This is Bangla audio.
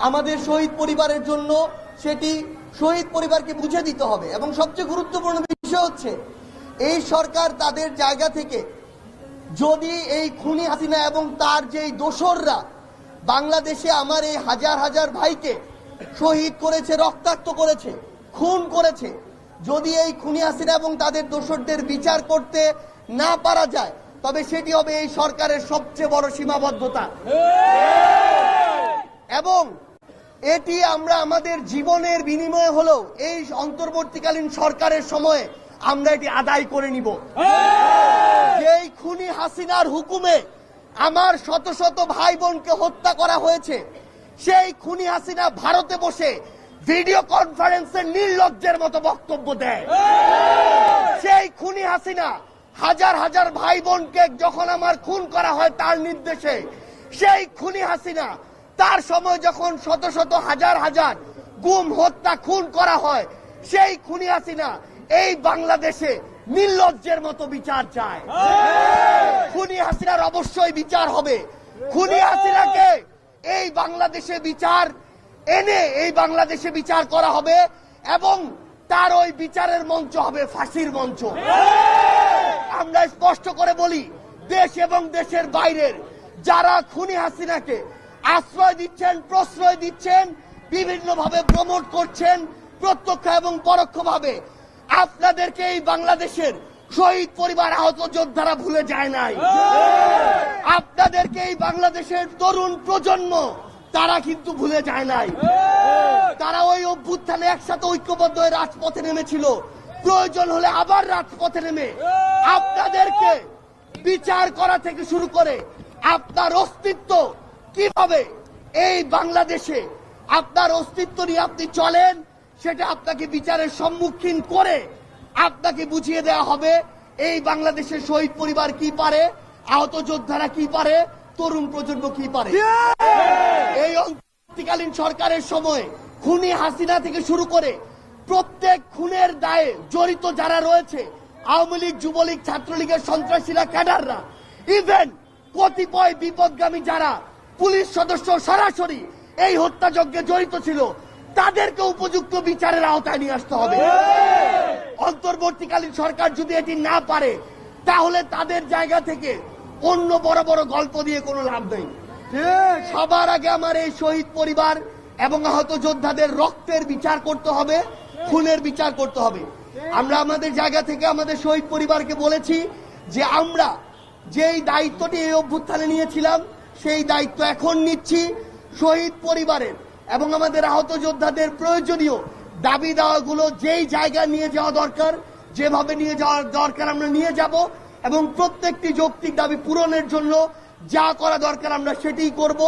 আমাদের শহীদ পরিবারের জন্য সেটি শহীদ পরিবারকে বুঝে দিতে হবে। এবং সবচেয়ে গুরুত্বপূর্ণ বিষয় হচ্ছে এই সরকার তাদের জায়গা থেকে যদি এই খুনি হাসিনা এবং তার যেই দোসররা বাংলাদেশে আমার এই হাজার হাজার ভাইকে শহীদ করেছে রক্তাক্ত করেছে খুন করেছে যদি এই খুনি হাসিনা এবং তাদের দোসরদের বিচার করতে না পারা যায় তবে সেটি হবে এই সরকারের সবচেয়ে বড় সীমাবদ্ধতা। এবং এটি আমরা আমাদের জীবনের বিনিময়ে হলেও এই অন্তর্বর্তীকালীন সরকারের সময়ে আমরা এটি আদায় করে নিব। যেই খুনি হাসিনার হুকুমে আমার শত শত ভাই বোনকে হত্যা করা হয়েছে, সেই খুনি হাসিনা ভারতে বসে ভিডিও কনফারেন্সে নির্লজ্জের মতো বক্তব্য দেয়। সেই খুনি হাসিনা হাজার হাজার ভাই বোনকে যখন আমার খুন করা হয় তার নির্দেশে, সেই খুনি হাসিনা তার সময় যখন শত শত হাজার হাজার গুম, হত্যা, খুন করা হয়, সেই খুনি হাসিনা এই বাংলাদেশে নির্লজ্জের মতো বিচার চায়। খুনি হাসিনার অবশ্যই বিচার হবে। খুনি হাসিনাকে এই বাংলাদেশে বিচার এনে এই বাংলাদেশে বিচার করা হবে এবং তার ওই বিচারের মঞ্চ হবে ফাঁসির মঞ্চ। আমরা স্পষ্ট করে বলি, দেশ এবং দেশের বাইরের যারা খুনি হাসিনাকে আশ্রয় দিচ্ছেন, প্রশ্রয় দিচ্ছেন, বিভিন্নভাবে প্রমোট করছেন, প্রত্যক্ষ এবং পরোক্ষভাবে। আপনাদেরকে এই বাংলাদেশের শহীদ পরিবার আহত যোদ্ধারা ভুলে যায় নাই। আপনাদেরকে এই বাংলাদেশের তরুণ প্রজন্ম, তারা কিন্তু ভুলে যায় নাই। তারা ওই অভ্যুত্থানে একসাথে ঐক্যবদ্ধ হয়ে রাজপথে নেমেছিল। প্রয়োজন হলে আবার রাজপথে নেমে। আপনাদেরকে বিচার করা থেকে শুরু করে আপনার অস্তিত্ব কীভাবে এই বাংলাদেশে আপনার অস্তিত্ব নিয়ে আপনি চলেন, সেটা আপনাকে বিচারের সম্মুখীন করে আপনাকে বুঝিয়ে দেওয়া হবে, এই বাংলাদেশের শহীদ পরিবার কি পারে, আহত যোদ্ধারা কি পারে, তরুণ প্রজন্ম কি পারে। এই অন্তর্বর্তীকালীন সরকারের সময় খুনি হাসিনা থেকে শুরু করে প্রত্যেক খুনের দায়ে জড়িত যারা রয়েছে, আওয়ামী লীগ, যুবলীগ, ছাত্রলীগের সন্ত্রাসীরা, ক্যাডাররা ইভেন কতিপয় বিপদগামী যারা পুলিশ সদস্য সরাসরি এই হত্যাযজ্ঞে জড়িত ছিল। তাদেরকে উপযুক্ত বিচারের আওতায় নিয়ে আসতে হবে। অন্তর্বর্তীকালীন সরকার যদি এটি না পারে, তাহলে তাদের জায়গা থেকে অন্য বড় বড় গল্প দিয়ে কোনো লাভ নেই। সবার আগে আমার এই শহীদ পরিবার এবং আহত যোদ্ধাদের রক্তের বিচার করতে হবে, খুনের বিচার করতে হবে। আমরা আমাদের জায়গা থেকে আমাদের শহীদ পরিবারকে বলেছি যে আমরা যেই দায়িত্বটি এই অভ্যুত্থানে নিয়েছিলাম সেই দায়িত্ব এখন নিচ্ছি শহীদ পরিবারের এবং আমাদের আহত যোদ্ধাদের প্রয়োজনীয় দাবি দাওয়াগুলো যেই জায়গায় নিয়ে যাওয়া দরকার, যেভাবে নিয়ে যাওয়ার দরকার আমরা নিয়ে যাব এবং প্রত্যেকটি যৌক্তিক দাবি পূরণের জন্য যা করা দরকার আমরা সেটাই করব।